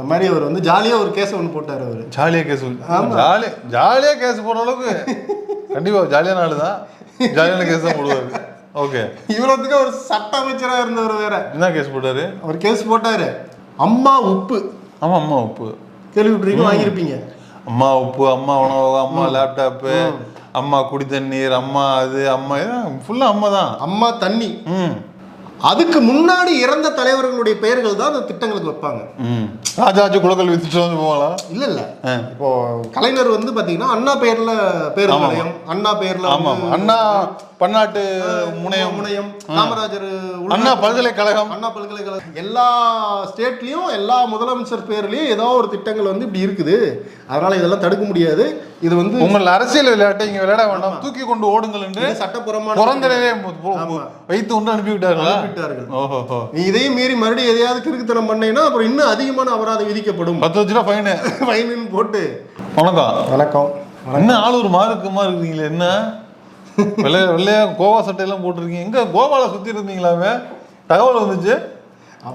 அந்த மாதிரி அவர் வந்து ஜாலியா ஒரு கேஸ் ஒன்று போட்டார் அவர். ஜாலியா கேஸ் ஜாலி ஜாலியா கேஸ் போடுற அளவுக்கு கண்டிப்பா ஜாலியான ஆளு தான். ஜாலியான கேஸ் தான் போடுவாரு. ஓகே இவ்வளவுக்கு ஒரு சட்ட அமைச்சரா இருந்தவர் வேற. என்ன கேஸ் போட்டாரு? அவர் கேஸ் போட்டாரு. அம்மா உப்பு. ஆமா அம்மா உப்பு. கேள்விப்பட்டிருக்கீங்க வாங்கியிருப்பீங்க. அம்மா உப்பு அம்மா உணவகம் அம்மா லேப்டாப்பு அம்மா குடி தண்ணீர் அம்மா அது அம்மா ஃபுல்லா அம்மா தான். அம்மா தண்ணி. ம். அதுக்கு முன்னாடி இறந்த தலைவர்களுடைய பெயர்கள் தான் அந்த திட்டங்களுக்கு வைப்பாங்க. ராஜாஜி குலக்கல் வித்துட்டு வந்து போகலாம் இல்ல இல்ல. இப்போ கலைஞர் வந்து பாத்தீங்கன்னா அண்ணா பெயர்ல பேர் அண்ணா வந்து ஆமா. அண்ணா பன்னாட்டு முனையம். முனையம் காமராஜர் அண்ணா பல்கலைக்கழகம். அண்ணா பல்கலைக்கழகம். எல்லா ஸ்டேட்லயும் எல்லா முதலமைச்சர் பேர்லயும் ஏதோ ஒரு திட்டங்கள் வந்து இப்படி இருக்குது. அதனால இதெல்லாம் தடுக்க முடியாது. இது வந்து உங்கள் அரசியல் விளையாட்டை இங்க விளையாட வேண்டாம். தூக்கி கொண்டு ஓடுங்கள் என்று சட்டப்புறமான புறந்தரவே ஆமா. வைத்து கொண்டு அனுப்பி விட்டார்களா விட்டார்கள் ஓஹோ நீ இதையும் மீறி மறுபடியும் எதையாவது கிறுக்குத்தனம் பண்ணீங்கன்னா அப்புறம் இன்னும் அதிகமான அபராதம் விதிக்கப்படும். பத்து லட்ச ரூபா ஃபைனு ஃபைனுன்னு போட்டு. வணக்கம். வணக்கம். என்ன ஆள் ஒரு மாறுக்குமா இருக்கீங்களே என்ன? வெள்ளை வெள்ளையா கோவா சட்டையெல்லாம் போட்டிருக்கீங்க. எங்க கோவால சுத்தி இருந்தீங்களாமே? தகவல் வந்துச்சு.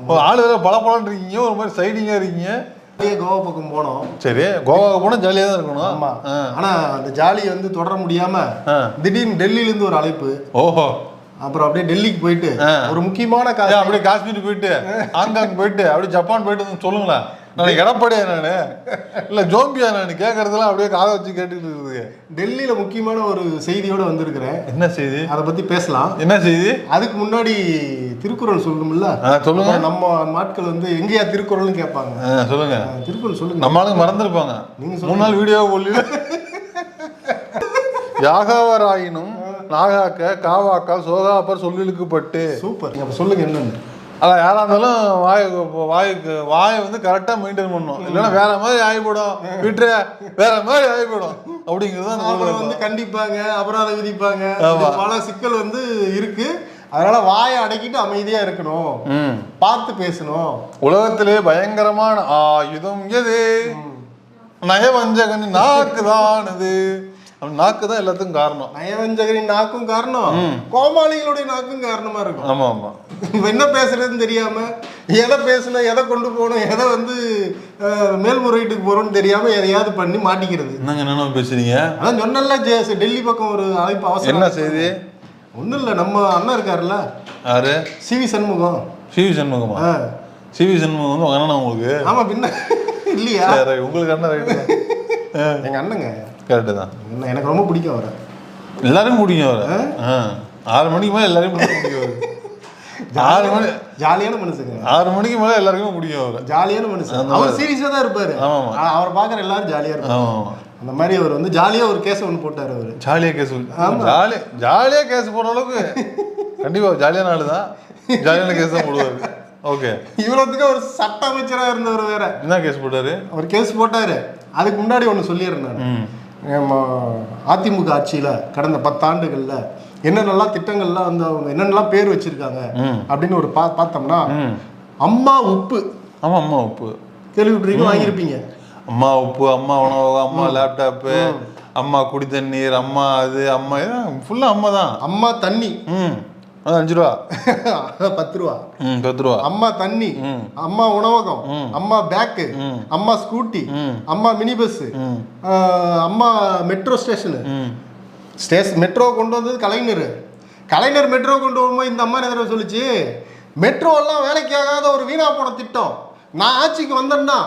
ஆளு வேற பல இருக்கீங்க ஒரு மாதிரி சைடிங்கா இருக்கீங்க. அப்படியே கோவா பக்கம் போனோம். சரி கோவாவுக்கு போனா ஜாலியா தான் இருக்கணும். ஆமா. ஆ. ஆனா அந்த ஜாலியை வந்து தொடர முடியாம ஆ. திடீர்னு டெல்லியில இருந்து ஒரு அழைப்பு. ஓஹோ. அப்புறம் அப்படியே டெல்லிக்கு போயிட்டு. ஒரு முக்கியமான அப்படியே காஷ்மீர் போயிட்டு ஹாங்காங் போயிட்டு அப்படியே ஜப்பான் போயிட்டு வந்து சொல்லுங்களேன். நான் எடப்பாடியா நானு? இல்ல ஜோம்பியா நான்? கேட்கறதெல்லாம் அப்படியே காதை வச்சு கேட்டுக்கிட்டு இருக்குது. டெல்லியில முக்கியமான ஒரு செய்தியோட வந்திருக்கிறேன். என்ன செய்தி? அதை பத்தி பேசலாம். என்ன செய்தி? அதுக்கு முன்னாடி திருக்குறள் சொல்லணும்ல? சொல்லுங்க. நம்ம ஆட்கள் வந்து எங்கேயா திருக்குறள்னு கேட்பாங்க. சொல்லுங்க. திருக்குறள் சொல்லுங்க. நம்ம ஆளுங்க மறந்துருப்பாங்க. நீங்க மூணு நாள் வீடியோ போடல யாகாவராயினும் நாகாக்க காவாக்கா சோகாப்பர் சொல்லிழுக்கப்பட்டு. சூப்பர். நீங்க அப்ப சொல்லுங்க என்னன்னு. அதான் யாரா இருந்தாலும் வாய் வாய்க்கு வாயை வந்து கரெக்டா மெயின்டைன் பண்ணணும். இல்லைன்னா வேற மாதிரி ஆகிப்படும். விட்டுற வேற மாதிரி ஆகிப்படும். அப்படிங்கிறது தான் அப்புறம் வந்து கண்டிப்பாங்க. அபராதம் விதிப்பாங்க. பல சிக்கல் வந்து இருக்கு. அதனால வாயை அடக்கிட்டு அமைதியா இருக்கணும். ம். பார்த்து பேசணும். உலகத்திலே பயங்கரமான ஆயுதம் எது? நயவஞ்சகன் நாக்கு தான் அது அவன் நாக்கு தான் எல்லாத்துக்கும் காரணம். நயவஞ்சகரின் நாக்கும் காரணம். கோமாளிகளுடைய நாக்கும் காரணமா இருக்கும். ஆமா ஆமா. என்ன பேசுறதுன்னு தெரியாம எதை பேசணும் எதை கொண்டு போகணும் எதை வந்து மேல்முறையீட்டுக்கு போறோம்னு தெரியாம எதையாவது பண்ணி மாட்டிக்கிறது. என்னங்க என்ன பேசுறீங்க? அதான் சொன்னல டெல்லி பக்கம் ஒரு அழைப்பு அவசரம். என்ன செய்தி? ஒண்ணும் இல்ல நம்ம அண்ணன் இருக்காருல்ல. யாரு? C V Shanmugam. C V சண்முகமா. C V Shanmugam வந்து உங்க அண்ணனா உங்களுக்கு? ஆமா பின்ன இல்லையா? உங்களுக்கு அண்ணன் ரைட்டு எங்க அண்ணங்க. கரெக்டு தான். எனக்கு ரொம்ப பிடிக்கும் அவரை. எல்லாரும் முடியும் அவரை. ஆறு மணிக்கு மேலே எல்லாரையும் பிடிக்க முடியும் அவரு. ஆறு மணி ஜாலியான மனுஷங்க. ஆறு மணிக்கு மேலே எல்லாருக்குமே முடியும் அவரை. ஜாலியான மனுஷன். அவர் சீரியஸா தான் இருப்பாரு. ஆமா, ஆமா. ஆ, அவரை பாக்குற எல்லாரும் ஜாலியா இருப்பாங்க. ஆமா ஆமா அந்த மாதிரி அவர் வந்து ஜாலியா ஒரு கேஸ் ஒன்று போட்டாரு அவரு. ஜாலியா கேஸ் ஜாலியா ஜாலியா கேஸ் போடுற அளவுக்கு கண்டிப்பா ஜாலியான ஆளு தான். ஜாலியான கேஸ் தான் போடுவாரு. ஓகே. இவ்வளவுக்கு ஒரு சட்ட அமைச்சரா இருந்தவர் வேற. என்ன கேஸ் போட்டாரு? அவர் கேஸ் போட்டாரு. அதுக்கு முன்னாடி ஒன்று சொல்லிடுறேன் நான் அதிமுக ஆட்சியில கடந்த பத்தாண்டுகள்ல என்னென்னலாம் திட்டங்கள்லாம் வந்து அவங்க என்னென்னலாம் பேர் வச்சிருக்காங்க. அப்படின்னு ஒரு பா பார்த்தோம்னா அம்மா உப்பு. ஆமா அம்மா உப்பு. கேள்விப்பட்டிருக்கீங்க வாங்கியிருப்பீங்க. அம்மா உப்பு அம்மா உணவகம் அம்மா லேப்டாப்பு அம்மா குடி தண்ணீர் அம்மா அது அம்மா ஃபுல்லா அம்மா தான். அம்மா தண்ணி. ம். அஞ்சு ரூபா பத்து ரூபா பத்து ரூபா அம்மா தண்ணி. அம்மா உணவகம் அம்மா பேக்கு. அம்மா ஸ்கூட்டி. அம்மா மினி பஸ் அம்மா மெட்ரோ ஸ்டேஷனு. ஸ்டேஷன் மெட்ரோ கொண்டு வந்தது கலைஞர். கலைஞர் மெட்ரோ கொண்டு வரும்போது இந்த அம்மா என்ன சொல்லுச்சு? மெட்ரோ எல்லாம் வேலைக்கு ஆகாத ஒரு வீணா போன திட்டம். நான் ஆட்சிக்கு வந்தேன்னா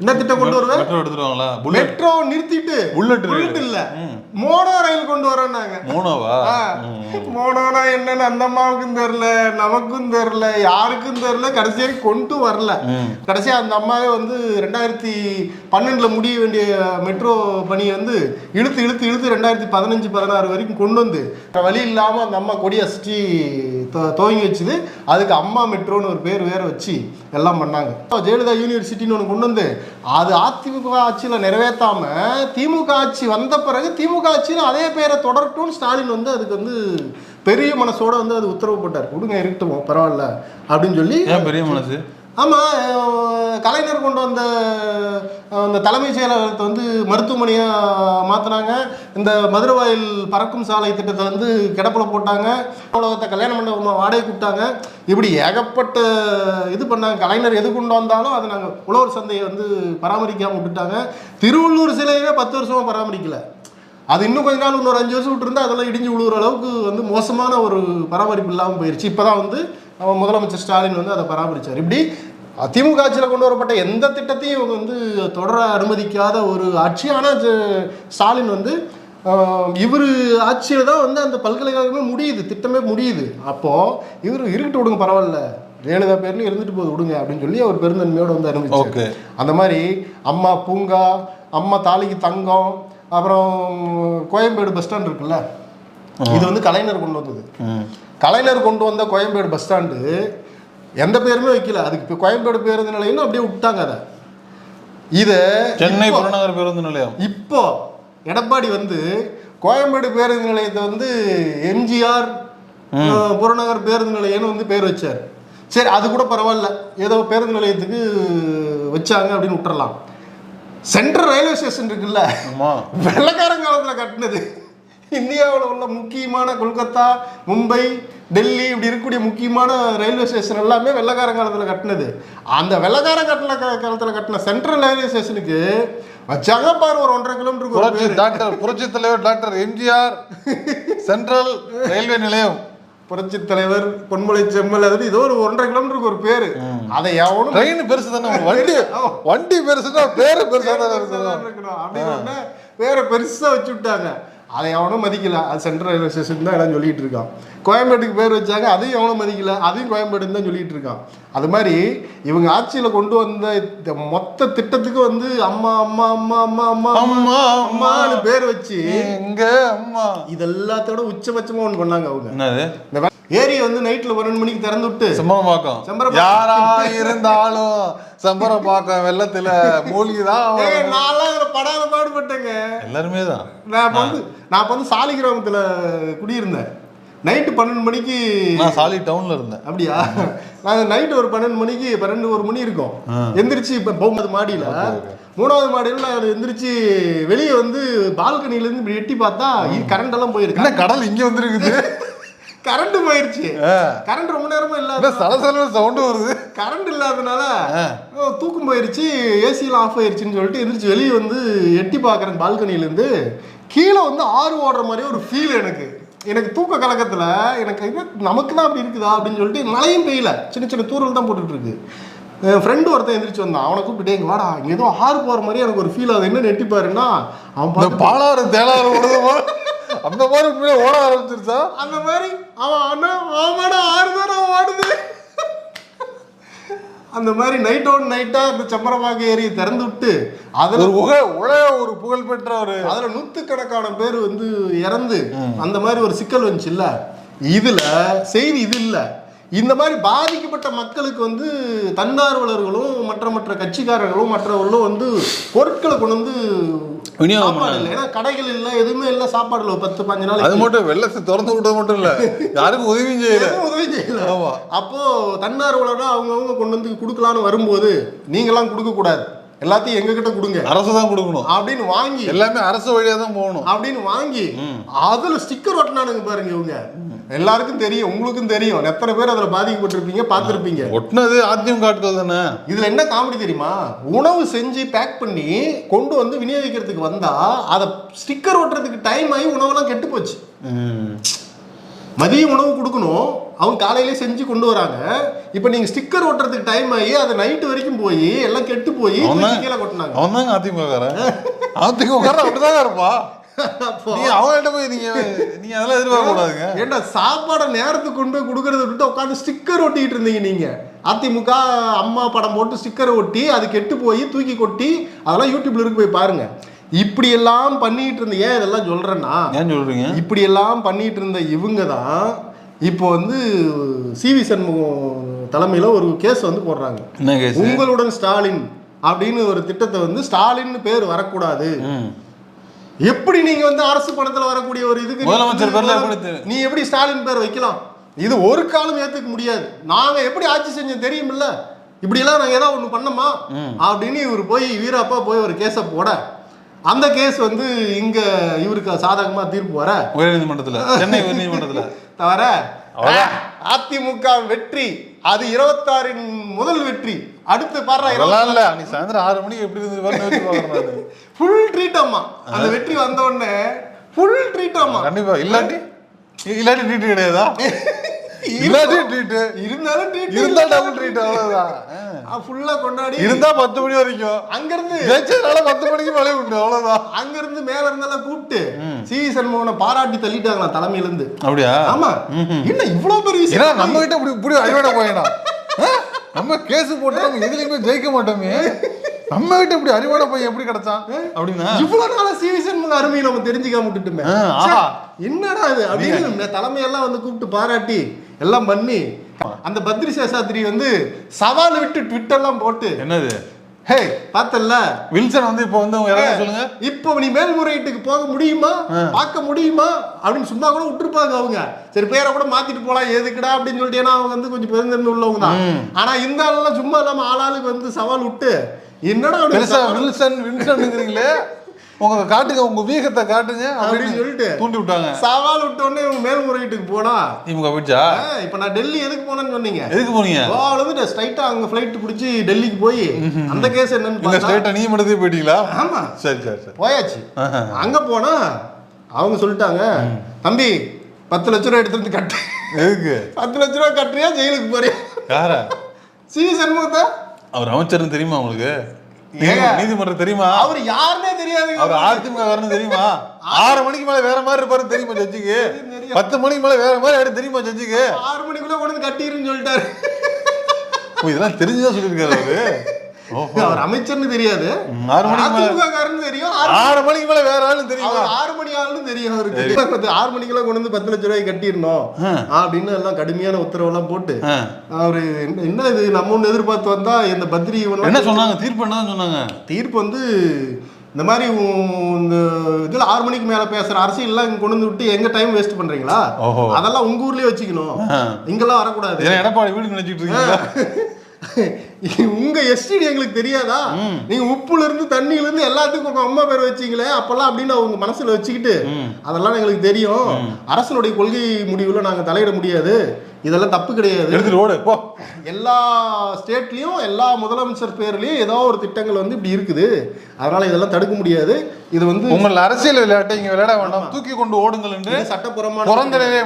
என்ன திட்டம் கொண்டு வருவேன் மெட்ரோ எடுத்துருவாங்களா? மெட்ரோ நிறுத்திட்டு புல்லட் புல்லட் இல்ல. மோனோ ரயில் கொண்டு வரேன்னாங்க மோனோவா. மோனோனா என்னன்னு அந்த அம்மாவுக்கும் தெரியல நமக்கும் தெரியல யாருக்கும் தெரியல. கடைசி வரைக்கும் கொண்டு வரல. கடைசியா அந்த அம்மாவே வந்து ரெண்டாயிரத்தி பன்னெண்டுல முடிய வேண்டிய மெட்ரோ பணியை வந்து இழுத்து இழுத்து இழுத்து ரெண்டாயிரத்தி பதினஞ்சு பதினாறு வரைக்கும் கொண்டு வந்து வழி இல்லாம அந்த அம்மா கொடி அசிச்சு துவ- துவங்கி வச்சுது. அதுக்கு அம்மா மெட்ரோன்னு ஒரு பேர் வேற வச்சு எல்லாம் பண்ணாங்க. ஜெயலலிதா யூனிவர்சிட்டின்னு ஒன்று கொண்டு வந்து அது அதிமுக ஆட்சியில நிறைவேற்றாமல் திமுக ஆட்சி வந்த பிறகு திமுக ஆட்சியில் அதே பேரை தொடரட்டும்னு ஸ்டாலின் வந்து அதுக்கு வந்து பெரிய மனசோட வந்து அது உத்தரவு போட்டார். கொடுங்க இருக்கட்டும் பரவாயில்ல அப்படின்னு சொல்லி பெரிய மனசு? ஆமாம் கலைஞர் கொண்டு வந்த அந்த தலைமைச் செயலகத்தை வந்து மருத்துவமனையாக மாற்றினாங்க இந்த மதுரவாயில் பறக்கும் சாலை திட்டத்தை வந்து கிடப்பில் போட்டாங்க. உலகத்தை கல்யாண மண்டபமாக வாடகை கூப்பிட்டாங்க இப்படி ஏகப்பட்ட இது பண்ணாங்க. கலைஞர் எது கொண்டு வந்தாலும் அதை நாங்கள் உழவர் சந்தையை வந்து பராமரிக்காமல் விட்டுட்டாங்க. திருவள்ளூர் சிலையவே பத்து வருஷமாக பராமரிக்கலை. அது இன்னும் கொஞ்ச நாள் இன்னொரு அஞ்சு வருஷம் விட்டுருந்தா அதெல்லாம் இடிஞ்சு விழுகிற அளவுக்கு வந்து மோசமான ஒரு பராமரிப்பு இல்லாமல் போயிடுச்சு இப்போ தான் வந்து முதலமைச்சர் ஸ்டாலின் வந்து அதை பராமரிச்சார். இப்படி திமுக ஆட்சியில் கொண்டு வரப்பட்ட எந்த திட்டத்தையும் இவங்க வந்து தொடர அனுமதிக்காத ஒரு ஆட்சி. ஆனால் ஸ்டாலின் வந்து இவர் ஆட்சியில் தான் வந்து அந்த பல்கலைக்கழகமே முடியுது திட்டமே முடியுது. அப்போது இவர் இருக்கட்டு விடுங்க பரவாயில்ல. ஜெயலலிதா பேர்லையும் இருந்துட்டு போகுது விடுங்க அப்படின்னு சொல்லி அவர் பெருந்தன்மையோடு வந்து ஓகே. அந்த மாதிரி அம்மா பூங்கா அம்மா தாலிக்கு தங்கம் அப்புறம் கோயம்பேடு பஸ் ஸ்டாண்ட் இருக்குல்ல? இது வந்து கலைஞர் கொண்டு வந்தது. கலைஞர் கொண்டு வந்த கோயம்பேடு பஸ் ஸ்டாண்டு எந்த பேருமே வைக்கல. அதுக்கு இப்போ கோயம்பேடு பேருந்து நிலையம்னு அப்படியே விட்டாங்க அதை. இதை சென்னை புறநகர் பேருந்து நிலையம். இப்போ எடப்பாடி வந்து கோயம்பேடு பேருந்து நிலையத்தை வந்து எம்ஜிஆர் புறநகர் பேருந்து நிலையம்னு வந்து பேர் வச்சார். சரி அது கூட பரவாயில்ல. ஏதோ பேருந்து நிலையத்துக்கு வச்சாங்க அப்படின்னு விட்டுறலாம். சென்ட்ரல் ரயில்வே ஸ்டேஷன் இருக்குல்ல. ஆமா. வெள்ளக்காரன் காலத்தில் கட்டினது. இந்தியாவில் உள்ள முக்கியமான கொல்கத்தா மும்பை டெல்லி இப்படி இருக்கக்கூடிய முக்கியமான ரயில்வே ஸ்டேஷன் எல்லாமே வெள்ளக்காரன் காலத்தில் கட்டினது. அந்த வெள்ளக்காரன் கட்டின காலத்தில் கட்டின சென்ட்ரல் ரயில்வே ஸ்டேஷனுக்கு வச்சாங்க பாரு ஒரு ஒன்றரை கிலோமீட்டருக்கு டாக்டர் புரட்சி தலைவர் டாக்டர் எம்ஜிஆர் சென்ட்ரல் ரயில்வே நிலையம். புரட்சி தலைவர் பொன்முளை செம்மல் அது ஏதோ ஒரு ஒன்றரை கிலோமீட்டருக்கு ஒரு பேரு. அதை எவனும் ட்ரெயின் பெருசு தானே வண்டி வண்டி பெருசுன்னா பேரு பெருசா தானே இருக்கணும். அப்படின்னு பேரை பெருசா வச்சு விட்டாங்க. அதை எவனும் மதிக்கல. அது சென்ட்ரல் ரயில்வே ஸ்டேஷன் தான் எல்லாம் சொல்லிட்டு இருக்கான். கோயம்பேட்டுக்கு பேர் வச்சாங்க அதையும் எவனும் மதிக்கல அதையும் கோயம்பேடுன்னு தான் சொல்லிட்டு இருக்கான். அது மாதிரி இவங்க ஆட்சியில் கொண்டு வந்த மொத்த திட்டத்துக்கு வந்து அம்மா அம்மா அம்மா அம்மா அம்மா அம்மா அம்மான்னு பேர் வச்சு எங்க அம்மா? இது எல்லாத்தோட உச்சபட்சமா ஒன்று பண்ணாங்க அவங்க. என்னது? இந்த ஏரியை வந்து நைட்ல பன்னெண்டு மணிக்கு திறந்து விட்டு செம்பரம்பாக்கம் செம்பரம்பாக்கம். யாரா இருந்தாலும் செம்பரம்பாக்கம் வெள்ளத்துல மூழ்கிதான். நான்லாம் படாத பாடுபட்டேங்க. எல்லாருமே தான் நான் வந்து நான் வந்து சாலி கிராமத்துல குடியிருந்தேன். நைட்டு பன்னெண்டு மணிக்கு நான் சாலி டவுன்ல இருந்தேன். அப்படியா? நாங்கள் நைட்டு ஒரு பன்னெண்டு மணிக்கு பன்னெண்டு ஒரு மணி இருக்கும். எந்திரிச்சு இப்போ போகும்போது மாடியில் மூணாவது மாடியில் நான் எந்திரிச்சு வெளியே வந்து பால்கனிலேருந்து இப்படி எட்டி பார்த்தா கரண்ட் எல்லாம் போயிருக்கு. கடல் இங்க வந்துருக்குது? கரண்ட் போயிருச்சு. கரண்ட் ரொம்ப நேரமா என்ன இல்லாத சலசல சவுண்டு வருது? கரண்ட் இல்லாதனால தூக்கம் போயிருச்சு ஏசிலாம் ஆஃப் ஆயிருச்சுன்னு சொல்லிட்டு எந்திரிச்சு வெளியே வந்து எட்டி பார்க்குறேன் பால்கனிலேருந்து கீழே வந்து ஆறு ஓடுற மாதிரி ஒரு ஃபீல் எனக்கு. எனக்கு தூக்க கலக்கத்தில் எனக்கு இது நமக்கு தான் அப்படி இருக்குதா அப்படின்னு சொல்லிட்டு மழையும் பெய்யல. சின்ன சின்ன தூரல் தான் போட்டுட்டு இருக்கு. என் ஃப்ரெண்டு ஒருத்தன் எந்திரிச்சு வந்தான். அவனை கூப்பிட்டு "டேய், வாடா. இங்கே ஏதோ ஆறு போகிற மாதிரி எனக்கு ஒரு ஃபீல் ஆகுது. என்ன நெட்டி பாருன்னா அவன் பாலாறு ஓடுது போல, அந்த மாதிரி ஓட ஆரம்பிச்சிருச்சா? அந்த மாதிரி அவன் ஆமாடா ஆறு தானே ஓடுது. அந்த மாதிரி நைட் ஓன் நைட்டா இந்த செம்பரமாக்க ஏரி திறந்து விட்டு அதுல ஒரு உக உலக ஒரு புகழ்பெற்ற ஒரு அதுல நூத்துக்கணக்கான பேர் வந்து இறந்து அந்த மாதிரி ஒரு சிக்கல் வந்துச்சு இல்ல இதுல செய்தி இது இல்ல. இந்த மாதிரி பாதிக்கப்பட்ட மக்களுக்கு வந்து தன்னார்வலர்களும் மற்ற மற்ற கட்சிக்காரர்களும் மற்றவர்களும் வந்து பொருட்களை கொண்டு வந்து சாப்பாடு இல்லை. ஏன்னா கடைகள் இல்லை எதுவுமே இல்லை. சாப்பாடு இல்லை. பத்து பாஞ்சு நாள் அது மட்டும் வெள்ளத்தை திறந்து விட்டது மட்டும் இல்ல. யாருக்கும் உதவியும் செய்யல. உதவி செய்யல. அப்போ தன்னார்வலரா அவங்கவுங்க கொண்டு வந்து கொடுக்கலான்னு வரும்போது நீங்களாம் கொடுக்க கூடாது எல்லாத்தையும் எங்க கிட்ட கொடுங்க. அரசு தான் கொடுக்கணும். அப்படின்னு வாங்கி. எல்லாமே அரசு வழியா தான் போகணும். அப்படின்னு வாங்கி. அதுல ஸ்டிக்கர் ஒட்டினானுங்க பாருங்க இவங்க. எல்லாருக்கும் தெரியும் உங்களுக்கும் தெரியும். எத்தனை பேர் அதுல பாதிக்கப்பட்டிருப்பீங்க பார்த்திருப்பீங்க. ஒட்டினது அதிமுக ஆட்கள் தானே? இதுல என்ன காமெடி தெரியுமா? உணவு செஞ்சு பேக் பண்ணி கொண்டு வந்து விநியோகிக்கிறதுக்கு வந்தா அதை ஸ்டிக்கர் ஒட்டுறதுக்கு டைம் ஆகி உணவெல்லாம் கெட்டு போச்சு. மதிய உணவு கொடுக்கணும். அவங்க காலையிலே செஞ்சு கொண்டு வராங்க. இப்போ நீங்க ஸ்டிக்கர் ஒட்டுறதுக்கு டைம் ஆகி அது நைட்டு வரைக்கும் போய் எல்லாம் கெட்டு போய் கீழே கொட்டினாங்க. அவன் தாங்க அதிமுக அதிமுக அப்படிதாங்க இருப்பா. அவங்கள்ட்ட போய் நீங்க நீங்க அதெல்லாம் எதிர்பார்க்க கூடாதுங்க ஏன்டா சாப்பாடை நேரத்துக்கு கொண்டு போய் கொடுக்கறத விட்டு உட்காந்து ஸ்டிக்கர் ஒட்டிக்கிட்டு இருந்தீங்க நீங்க. அதிமுக அம்மா படம் போட்டு ஸ்டிக்கரை ஒட்டி அது கெட்டு போய் தூக்கி கொட்டி அதெல்லாம் யூடியூப்ல இருக்கு போய் பாருங்க. இப்படி எல்லாம் பண்ணிட்டு இருந்த ஏன் இதெல்லாம் சொல்றேன்னா ஏன் சொல்றீங்க? இப்படி எல்லாம் பண்ணிட்டு இருந்த இவங்க தான் இப்போ வந்து சிவி சண்முகம் தலைமையில ஒரு கேஸ் வந்து போடுறாங்க. உங்களுடன் ஸ்டாலின் அப்படின்னு ஒரு திட்டத்தை வந்து ஸ்டாலின் பேர் வரக்கூடாது. எப்படி நீங்க வந்து அரசு பணத்துல வரக்கூடிய ஒரு இதுக்கு முதலமைச்சர் நீ எப்படி ஸ்டாலின் பேர் வைக்கலாம்? இது ஒரு காலம் ஏத்துக்க முடியாது. நாங்க எப்படி ஆட்சி செஞ்சோம் தெரியுமில்ல? இப்படியெல்லாம் நாங்கள் ஏதாவது ஒன்று பண்ணோமா அப்படின்னு இவர் போய் வீரப்பா போய் ஒரு கேஸை போட அந்த கேஸ் வந்து இங்க இவருக்கு சாதகமா தீர்ப்பு வர. உயர்நீதிமன்றத்துல சென்னை உயர்நீதிமன்றத்துல. தவிர. அதிமுக வெற்றி அது இருபத்தாறின் முதல் வெற்றி. அடுத்து இல்ல. நீ சாயந்தரம் ஆறு மணிக்கு எப்படி இருந்து. ஃபுல் ட்ரீட் அம்மா. அந்த வெற்றி வந்த உடனே ஃபுல் ட்ரீட் அம்மா. கண்டிப்பா. இல்லாட்டி இல்லாட்டி ட்ரீட் கிடையாதா? ட்ரீட் இருந்தாலும் ட்ரீட் இருந்தா டபுள் ட்ரீட் அவ்வளவுதான். ஃபுல்லா கொண்டாடி. இருந்தா பத்து மணி வரைக்கும். அங்கிருந்து ஜெயிச்சதுனால பத்து மணிக்கு மழை உண்டு அவ்வளவுதான். அங்கிருந்து மேல இருந்தெல்லாம் கூப்பிட்டு சி சண்முகனை பாராட்டி தள்ளிட்டாங்களா தலைமையில இருந்து அப்படியா? ஆமா. என்ன இவ்வளவு பெரிய விஷயம்? நம்ம கிட்ட இப்படி இப்படி அடிவாட போயிடா நம்ம கேஸ் போட்டு எதுலயுமே ஜெயிக்க மாட்டோமே. நம்ம கிட்ட இப்படி அறிவாட பையன் எப்படி கிடைச்சான்? அப்படின்னா இவ்வளவு நாளா சி சண்முக அருமையை நம்ம தெரிஞ்சுக்காம விட்டுட்டுமே. என்னடா இது அப்படின்னு தலைமையெல்லாம் வந்து கூப்பிட்டு பாராட்டி எல்லாம் பண்ணி அந்த பத்ரி சேஷாத்ரி வந்து சவால் விட்டு ட்விட்டர்லாம் போட்டு என்னது? ஹே பார்த்தல்ல? வில்சன் வந்து இப்போ வந்து யாராவது சொல்லுங்க. இப்போ நீ மேல்முறையீட்டுக்கு போக முடியுமா? பார்க்க முடியுமா? அப்படின்னு சும்மா கூட விட்டுருப்பாங்க அவங்க. சரி பேரை கூட மாத்திட்டு போலாம். எதுக்குடா அப்படின்னு சொல்லிட்டு ஏன்னா அவங்க வந்து கொஞ்சம் பெருந்தன்மை உள்ளவங்க தான். ஆனா இந்த ஆளெல்லாம் சும்மா இல்லாம ஆளாளுக்கு வந்து சவால் விட்டு என்னடா சவால்? வில்சன் வில்சன்ங்கிறீங்களே உங்க காட்டுங்க உங்க வீகத்தை காட்டுங்க. அப்படின்னு சொல்லிட்டு. தூண்டி விட்டாங்க சவால் விட்ட உடனே இவங்க மேல்முறையீட்டுக்கு போனா? திமுக போயிடுச்சா? இப்ப நான் டெல்லி எதுக்கு போனேன்னு சொன்னீங்க? எதுக்கு போனீங்க? கோவால இருந்து ஸ்ட்ரைட்டா அங்க ஃபிளைட் பிடிச்சி டெல்லிக்கு போய் அந்த கேஸ் என்னன்னு பார்த்தா ஸ்டேட்டை நீ மட்டும் போயிட்டீங்களா? ஆமா. சரி சரி சரி. போயாச்சு. அங்க போனா அவங்க சொல்லிட்டாங்க தம்பி பத்து லட்ச ரூபா எடுத்து கட்டு. எதுக்கு? பத்து லட்ச ரூபா கட்டுறியா? ஜெயிலுக்கு போறியா? யார? சி சண்முகத்தை? அவர் அமைச்சர்னு தெரியுமா உங்களுக்கு? நீதிமன்றம் தெரியுமா? அவர் யாருன்னே தெரியாது. அவர் அதிமுக தெரியுமா? ஆறு மணிக்கு மேல வேற மாதிரி இருப்பாரு தெரியுமா ஜட்ஜுக்கு. பத்து மணிக்கு மேல வேற மாதிரி ஆயிடும் தெரியுமா ஜட்ஜுக்கு? ஆறு மணிக்குள்ள கொண்டு வந்து கட்டிருன்னு சொல்லிட்டாரு. இதெல்லாம் தெரிஞ்சுதான் சொல்லியிருக்காரு அவரு. அவர் அமைச்சர்னு தெரியாது. ஆறு மணிக்கு தெரியும். ஆறு- மணிக்கு மேல வேற ஆளும் தெரியுமா? அவர் ஆறு மணி ஆளுன்னு தெரியும் அவருக்கு. ஆறு மணிக்கெல்லாம் கொண்டு வந்து பத்து லட்ச ரூபாய் கட்டிடணும். அப்படின்னு எல்லாம் கடுமையான உத்தரவெல்லாம் போட்டு. அவரு என்ன- இது? நம்ம ஒண்ணு எதிர்பார்த்து வந்தா இந்த இவனெல்லாம் என்ன சொன்னாங்க? தீர்ப்பு என்ன சொன்னாங்க? தீர்ப்பு வந்து இந்த மாதிரி இந்த இதுல ஆறு மணிக்கு மேல பேசுற அரசியல்லாம் இங்க கொண்டு வந்து விட்டு எங்க டைம் வேஸ்ட் பண்றீங்களா. அதெல்லாம் உங்க ஊர்லயே வச்சுக்கணும். இங்கெல்லாம் வரக்கூடாது. எடப்பாடி வீடு நினைச்சிட்டு இருக்கீங்களா? உங்க எஸ்டிடி எங்களுக்கு தெரியாதா? நீங்க உப்புல இருந்து தண்ணியில இருந்து எல்லாத்துக்கும் உங்க அம்மா பேர் வச்சீங்களே அப்பெல்லாம் அப்படின்னு அவங்க மனசுல வச்சுக்கிட்டு அதெல்லாம் எங்களுக்கு தெரியும். அரசனுடைய கொள்கை முடிவுல நாங்க தலையிட முடியாது. இதெல்லாம் தப்பு கிடையாது. எல்லா ஸ்டேட்லயும் எல்லா முதலமைச்சர் பேர்லயும் ஏதோ ஒரு திட்டங்கள் வந்து இப்படி இருக்குது. அதனால இதெல்லாம் தடுக்க முடியாது. இது வந்து உங்கள் அரசியல் விளையாட்டை இங்க விளையாட வேண்டாம். தூக்கி கொண்டு ஓடுங்கள் என்று சட்டப்புறமான புறந்தரவே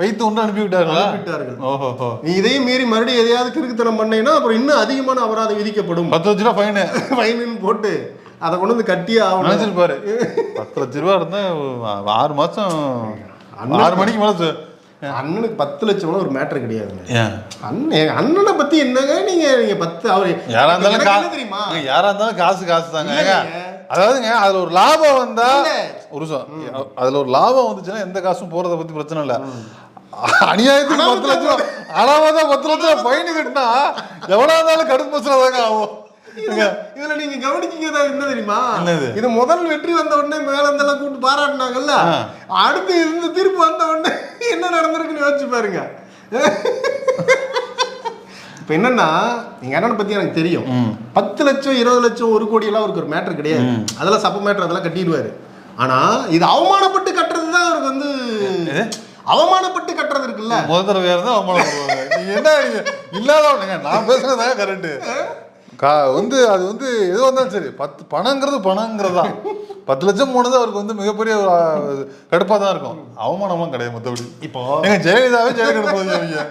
வைத்து கொண்டு அனுப்பி விட்டார்களா அனுப்பிவிட்டார்கள். ஓஹோ நீ இதையும் மீறி மறுபடியும் எதையாவது கிறுக்குத்தனம் பண்ணீங்கன்னா அப்புறம் இன்னும் அதிகமான அபராதம் விதிக்கப்படும். பத்து லட்ச ரூபா ஃபைனு ஃபைனுன்னு போட்டு அதை கொண்டு வந்து கட்டியே ஆகணும். நினைச்சிருப்பாரு. பத்து லட்ச ரூபா இருந்தா ஆறு மாசம் ஆறு மணிக்கு மேல அண்ணனுக்கு பத்து லட்சம் கூட ஒரு மேட்டர் கிடையாதுங்க. ஏன் அண்ணன் அண்ணனை பத்தி என்னங்க நீங்க நீங்க பத்து அவர் யாரா இருந்தாலும் எனக்கு கா- என்ன தெரியுமா? யாரா இருந்தாலும் காசு காசு தாங்க. அதாவதுங்க அதுல ஒரு லாபம் வந்தா. ஒரு அதுல ஒரு லாபம் வந்துச்சுன்னா எந்த காசும் போறத பத்தி பிரச்சனை இல்ல. அநியாயத்துக்கு பத்து லட்சம் அளவாதான் பத்து லட்சம் ஃபைன் கட்டினா எவ்வளவு இருந்தாலும் கடுப்பு ஆகும். இதுல நீங்க கவனிச்சீங்க என்ன தெரியுமா? இது முதல் வெற்றி வந்த உடனே மேல இருந்தெல்லாம் கூப்பிட்டு பாராட்டினாங்கல்ல. அடுத்து இந்த தீர்ப்பு வந்த உடனே என்ன நடந்திருக்குன்னு யோசிச்சு பாருங்க. இப்ப என்னன்னா எங்க அண்ணனை பத்தி எனக்கு தெரியும். பத்து லட்சம் இருபது லட்சம் ஒரு கோடி எல்லாம் அவருக்கு ஒரு மேட்டர் கிடையாது. அதெல்லாம் சப்ப மேட்டர் அதெல்லாம் கட்டிடுவாரு. ஆனா இது அவமானப்பட்டு கட்டுறது தான் அவருக்கு வந்து அவமானப்பட்டு கட்டுறது இருக்குல்ல? முதல் தடவையா இருந்தா அவமானம் நீங்க என்ன நீங்க இல்லாதவனுங்க. நான் பேசுறதாங்க கரெக்ட் கா வந்து அது வந்து எது வந்தாலும் சரி. பத்து பணங்கிறது பணங்கிறது தான். பத்து லட்சம் போனது அவருக்கு வந்து மிகப்பெரிய ஒரு கடுப்பாக தான் இருக்கும். அவமானம்லாம் கிடையாது மற்றபடி இப்போ ஏங்க ஜெயலலிதாவே ஜெயில கிடப்போது அவங்க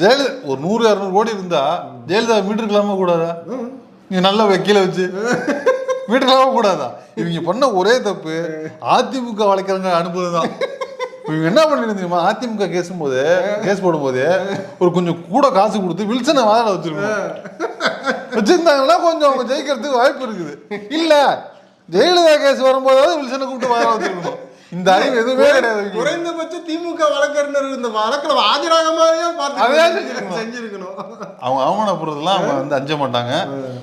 ஜெயலலிதா ஒரு நூறு இரநூறு கோடி இருந்தா ஜெயலலிதா மீட்டுருக்கலாமா கூடாதா? நீங்க நல்ல வக்கீல வச்சு. மீட்டுக்கலாமா கூடாதா? இவங்க பண்ண ஒரே தப்பு அதிமுக வளைக்கிறவங்க அனுப்புறதுதான். இவங்க என்ன பண்ணிருந்தீங்க தெரியுமா? அதிமுக கேஸும் போது கேஸ் போடும்போது ஒரு கொஞ்சம் கூட காசு கொடுத்து வில்சனை வாதாட வச்சிருக்கணும் வச்சிருந்தாங்கன்னா கொஞ்சம் அவங்க ஜெயிக்கிறதுக்கு வாய்ப்பு இருக்குது. இல்ல ஜெயலலிதா கேஸ் வரும்போதாவது வில்சனை கூப்பிட்டு வாதாட வச்சிருக்கணும் இந்த அறிவு எதுவுமே கிடையாது. குறைந்தபட்சம் திமுக வழக்கறிஞர் இந்த வழக்குல ஆஜராக மாதிரியே அதையா பார்த்து செஞ்சிருக்கணும். அவங்க அவமானப்படுறதுலாம் அவங்க வந்து அஞ்ச மாட்டாங்க.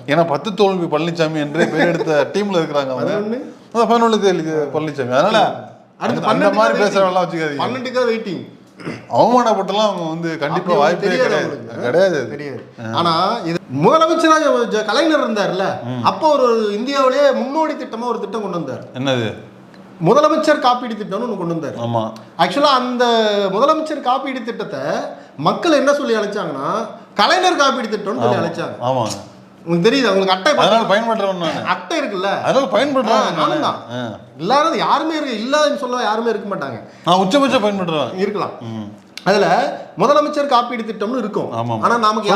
ஏன்னா பத்து தோல்வி பழனிசாமி என்றே பேர் எடுத்த டீம்ல இருக்கிறாங்க அவங்க. பதினொன்று தேதி பழனிசாமி அதனால அடுத்து அந்த- மாதிரி பேசுறவங்கலாம் வச்சுக்காதீங்க. பன்னெண்டுக்கா வெயிட்டிங் அவமானப்பட்டெல்லாம் அவங்க வந்து கண்டிப்பா வாய்ப்பே தெரியாது கிடையாது. கிடையாது. தெரியாது. ஆனா இது முதலமைச்சராக கலைஞர் இருந்தார்ல அப்போ ஒரு இந்தியாவிலேயே முன்னோடி திட்டமா ஒரு திட்டம் கொண்டு வந்தார். என்னது? முதலமைச்சர் காப்பீடு திட்டம்னு ஒன்று கொண்டு வந்தார். ஆமா. ஆக்சுவலா அந்த முதலமைச்சர் காப்பீடு திட்டத்தை மக்கள் என்ன சொல்லி அழைச்சாங்கன்னா கலைஞர் காப்பீடு திட்டம்னு சொல்லி அழைச்சாங்க. ஆமாங்க. உங்களுக்கு தெரியுது? அவங்களுக்கு அட்டை அதனால பயன்படுறவன் நானு. அட்டை இருக்குல்ல? அதனால பயன்படுறேன் நானும் தான். இல்லாதது யாருமே இருக்கு இல்லாதன்னு சொல்ல யாருமே இருக்க மாட்டாங்க. நான் உச்சபட்ச பயன்படுறேன் இருக்கலாம். அதுல முதலமைச்சர் காப்பீடு திட்டம்னு இருக்கும். ஆனா நமக்கு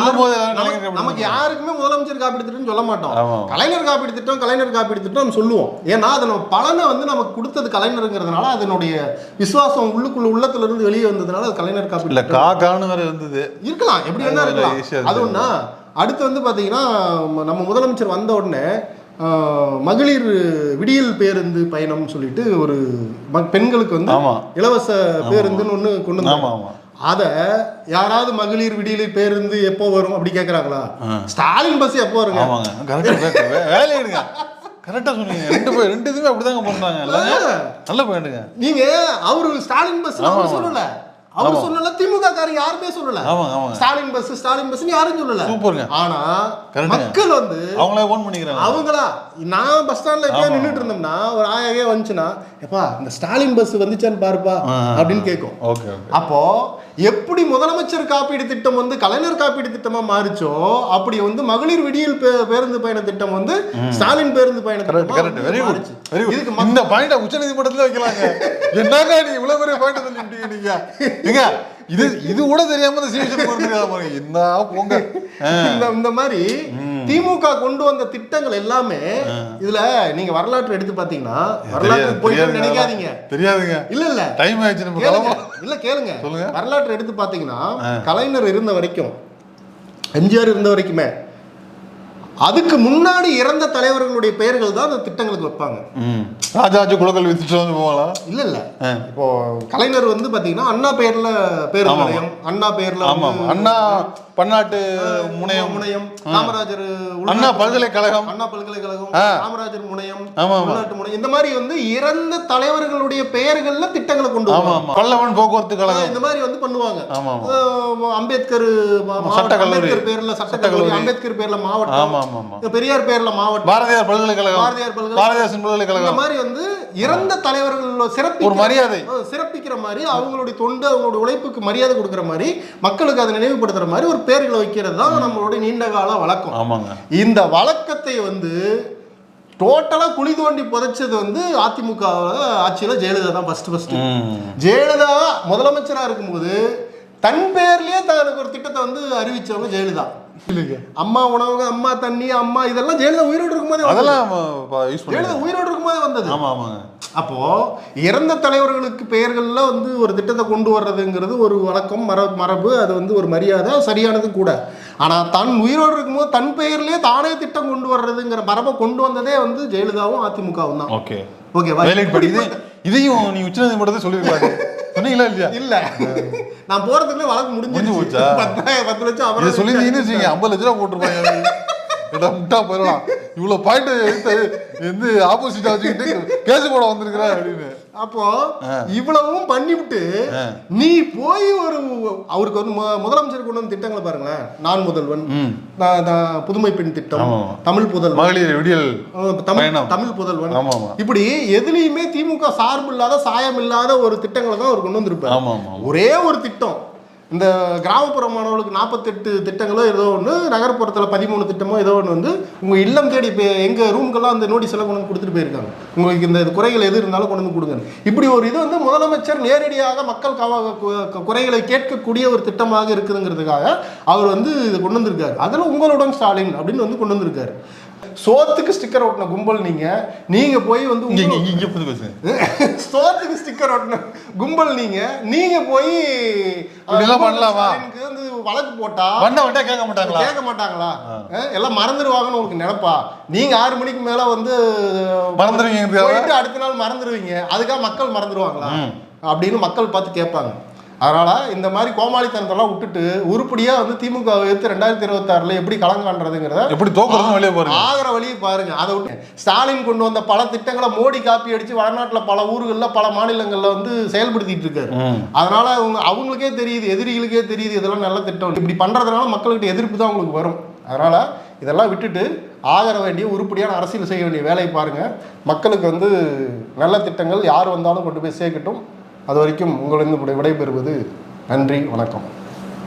நமக்கு- யாருக்குமே முதலமைச்சர் காப்பீடு திட்டம்னு சொல்ல மாட்டோம். கலைஞர் காப்பீடு திட்டம் கலைஞர் காப்பீடு திட்டம் சொல்லுவோம். ஏன்னா அது நம்ம பலனை வந்து நமக்கு கொடுத்தது கலைஞருங்கிறதுனால அதனுடைய விசுவாசம் உள்ளுக்குள்ள உள்ளத்துல இருந்து வெளியே வந்ததுனால அது கலைஞர் காப்பீடு இல்ல. காக்கான்னு வேற இருந்தது. இருக்கலாம். எப்படி வேணா இருக்கலாம். அது ஒண்ணா அடுத்து வந்து பாத்தீங்கன்னா ம- நம்ம முதலமைச்சர் வந்த உடனே மகளிர் விடியல் பேருந்து பயணம்னு சொல்லிட்டு ஒரு பெண்களுக்கு வந்து. இலவச பேருந்துன்னு ஒண்ணு கொண்டு வந்தாங்க. அத யாராவது மகளிர் விடியல் பேருந்து எப்போ வரும் அப்படி கேக்குறாங்களா? ஆ. ஸ்டாலின் பஸ் எப்போ வருங்க? வேலையை எடுங்க. கரெக்டா சொன்னீங்க. ரெண்டு பேர் ரெண்டு இதுவுமே அப்படிதாங்க இல்லைங்க? நல்ல பாயிண்ட்டுங்க நீங்க அவரு ஸ்டாலின் பஸ். சொல்லல. அவர் சொல்லல திமுக காரங்க யாருமே சொல்லல. ஸ்டாலின் பஸ் ஸ்டாலின் பஸ் யாரும் சொல்லல. சூப்பருங்க. ஆனா. மக்கள் வந்து அவங்களே ஓன் பண்ணிக்கிறாங்க. அவங்களா நான் பஸ் ஸ்டாண்ட்ல எப்போ. நின்னுட்டு இருந்தோம்னா ஒரு ஆயாவே வந்துச்சுன்னா எப்பா இந்த ஸ்டாலின் பஸ் வந்துச்சான்னு பாருப்பா. அப்படின்னு கேட்கும். ஓகே. அப்போ எப்படி முதலமைச்சர் காப்பீடு திட்டம் வந்து கலைஞர் காப்பீடு திட்டமா மாறிச்சோ அப்படி வந்து மகளிர் விடியல் பேருந்து பயண திட்டம் வந்து ஸ்டாலின் பேருந்து பயண இதுக்கு இந்த பாயிண்ட உச்ச நீதிமன்றத்துல வைக்கலாங்க. என்னங்க நீ இவ்வளவு பெரிய பாயிண்ட் சொல்லிட்டீங்க நீங்க? ஏங்க இது இது கூட தெரியாம இந்த சீசன் என்ன போங்க. இந்த இந்த மாதிரி திமுக கொண்டு வந்த திட்டங்கள் எல்லாமே இதுல நீங்க வரலாற்று எடுத்து பாத்தீங்கன்னா வரலாற்று போயிட்டு நினைக்காதீங்க. தெரியாதுங்க. இல்ல இல்ல. டைம் ஆயிடுச்சு நம்ம இல்ல கேளுங்க. சொல்லுங்க. வரலாற்று எடுத்து பாத்தீங்கன்னா கலைஞர் இருந்த வரைக்கும் எம்ஜிஆர் இருந்த வரைக்குமே அதுக்கு முன்னாடி இறந்த தலைவர்களுடைய பெயர்கள் தான் அந்த திட்டங்களுக்கு வைப்பாங்க. ராஜாஜி குலக்கல் வித்துட்டு வந்து போகலாம் இல்ல இல்ல. இப்போ கலைஞர் வந்து பாத்தீங்கன்னா அண்ணா பெயர்ல ஆமா. நிலையம் அண்ணா பெயர்ல அண்ணா பன்னாட்டு முனையம். முனையம். காமராஜர் அண்ணா பல்கலைக்கழகம். அண்ணா பல்கலைக்கழகம். காமராஜர் முனையம். உள்நாட்டு முனையம். இந்த மாதிரி வந்து இறந்த தலைவர்களுடைய பெயர்கள்ல திட்டங்களை கொண்டு ஆமா பல்லவன் போக்குவரத்து கழகம். இந்த மாதிரி வந்து பண்ணுவாங்க. அம்பேத்கர் சட்டக்கல்லூரி. அம்பேத்கர் பேர்ல சட்டக்கல்லூரி. அம்பேத்கர் பேர்ல மாவட்டம். பெரியார் பேர்ல மாவட்டம். பாரதியார் பல்கலைக்கழகம். பாரதியார் பல்கலை பாரதிதாசன் இந்த பல்கலைக்கழகம் மாதிரி வந்து இறந்த தலைவர்கள் சிறப்பு ஒரு மரியாதை. சிறப்பிக்கிற மாதிரி அவங்களுடைய தொண்டு அவங்களுடைய உழைப்புக்கு மரியாதை கொடுக்கிற மாதிரி மக்களுக்கு அதை நினைவுபடுத்துற மாதிரி ஒரு பேர்களை வைக்கிறது தான் நம்மளுடைய நீண்ட கால வழக்கம். ஆமாங்க. இந்த வழக்கத்தை வந்து டோட்டலா குழி தோண்டி புதைச்சது வந்து அதிமுக ஆட்சியில ஜெயலலிதா தான் ஃபர்ஸ்ட் ஃபர்ஸ்ட் ம். ஜெயலலிதா முதலமைச்சரா இருக்கும்போது தன் பேர்லயே தனக்கு ஒரு திட்டத்தை வந்து அறிவிச்சவங்க ஜெயலலிதா. இல்லைங்க. அம்மா உணவகம் அம்மா தண்ணி அம்மா இதெல்லாம் ஜெயலலிதா உயிரோடு இருக்கும்போதே. அதெல்லாம் ஜெயலலிதா உயிரோடு இருக்கும்போதே வந்தது. ஆமா ஆமாங்க. அப்போ இறந்த தலைவர்களுக்கு பெயர்கள்ல வந்து ஒரு திட்டத்தை கொண்டு வர்றதுங்கிறது ஒரு வழக்கம் மர மரபு அது வந்து ஒரு மரியாதை அது சரியானது கூட. ஆனா தன் உயிரோடு இருக்கும்போது தன் பெயர்லயே தானே திட்டம் கொண்டு வர்றதுங்கிற மரபை கொண்டு வந்ததே வந்து ஜெயலலிதாவும் அதிமுகவும் தான். ஓகே. ஓகேவா இதையும் நீ உச்ச நீதிமன்றத்தை சொல்லிருக்காங்க சொன்னீங்களா இல்லையா? இல்ல. நான் போறதுக்குள்ளே வழக்கு முடிஞ்சு போச்சா? பத்து லட்சம் அபராதம் சொல்லிருந்தீங்கன்னு வச்சுக்கோங்க ஐம்பது லட்ச ரூபா போட்டுருப்பாங்க முட்டா போயிடலாம் இவ்வளவு பாயிண்ட் எடுத்து வந்து ஆப்போசிட்டா வச்சுக்கிட்டு கேஸ் போட வந்திருக்கிறா அப்படின்னு. அப்போ இவ்வளவும் பண்ணிவிட்டு. நீ போய் ஒரு அவருக்கு வந்து முதலமைச்சர் கொண்டு வந்து திட்டங்களை பாருங்களேன். நான் முதல்வன் நான் புதுமை பெண் திட்டம். தமிழ் புதல்வன். மகளிர் விடியல் தமிழ் புதல்வன். இப்படி எதுலயுமே திமுக சார்பு இல்லாத சாயம் இல்லாத ஒரு திட்டங்களை தான் அவர் கொண்டு வந்திருப்பார். ஒரே ஒரு திட்டம். இந்த கிராமப்புற மாணவர்களுக்கு நாற்பத்தெட்டு திட்டங்களோ ஏதோ ஒன்று நகர்ப்புறத்தில் பதிமூணு திட்டமோ ஏதோ ஒன்று வந்து உங்கள் இல்லம் தேடி இப்போ எங்கள் ரூம்க்கெல்லாம் அந்த நோட்டீஸ் எல்லாம் கொண்டு வந்து கொடுத்துட்டு போயிருக்காங்க. உங்களுக்கு இந்த குறைகள் எது இருந்தாலும் கொண்டு வந்து கொடுங்க. இப்படி ஒரு இது வந்து முதலமைச்சர் நேரடியாக மக்கள் கவ குறைகளை கேட்கக்கூடிய ஒரு திட்டமாக இருக்குதுங்கிறதுக்காக அவர் வந்து இதை கொண்டு வந்திருக்காரு. அதில் உங்களுடன் ஸ்டாலின் அப்படின்னு வந்து கொண்டு வந்திருக்காரு. சோத்துக்கு ஸ்டிக்கர் ஒட்டின கும்பல் நீங்க. நீங்க போய் வந்து இங்க இங்க இங்க புது பேசுங்க சோத்துக்கு ஸ்டிக்கர் ஒட்டின கும்பல் நீங்க. நீங்க போய் இப்படிலாம் பண்ணலாமா? வந்து வழக்கு போட்டா வந்தா வந்தா கேட்க மாட்டாங்களா? கேட்க மாட்டாங்களா? எல்லாம் மறந்துடுவாங்கன்னு உங்களுக்கு நினைப்பா? நீங்க ஆறு மணிக்கு மேல வந்து மறந்துடுவீங்க அடுத்த நாள் மறந்துடுவீங்க அதுக்காக மக்கள் மறந்துடுவாங்களா. அப்படின்னு மக்கள் பார்த்து கேட்பாங்க. அதனால இந்த மாதிரி கோமாளித்தனத்தெல்லாம் விட்டுட்டு உருப்படியா வந்து திமுக எடுத்து ரெண்டாயிரத்தி இருபத்தாறுல எப்படி களம் காண்றதுங்கிறத எப்படி தோக்குறதுன்னு வெளியே பாருங்க. ஆகிற வழியை பாருங்க. அதை விட்டு ஸ்டாலின் கொண்டு வந்த பல திட்டங்களை மோடி காப்பி அடிச்சு வடநாட்டுல பல ஊர்கள்ல பல மாநிலங்கள்ல வந்து செயல்படுத்திட்டு இருக்காரு. அதனால அவங்க அவங்களுக்கே தெரியுது எதிரிகளுக்கே தெரியுது இதெல்லாம் நல்ல திட்டம். இப்படி பண்றதுனால மக்கள்கிட்ட எதிர்ப்பு தான் உங்களுக்கு வரும். அதனால இதெல்லாம் விட்டுட்டு ஆதர வேண்டிய உருப்படியான அரசியல் செய்ய வேண்டிய வேலையை பாருங்க. மக்களுக்கு வந்து நல்ல திட்டங்கள் யார் வந்தாலும் கொண்டு போய் சேர்க்கட்டும். அது வரைக்கும் உங்களிருந்து விடைபெறுவது நன்றி வணக்கம்.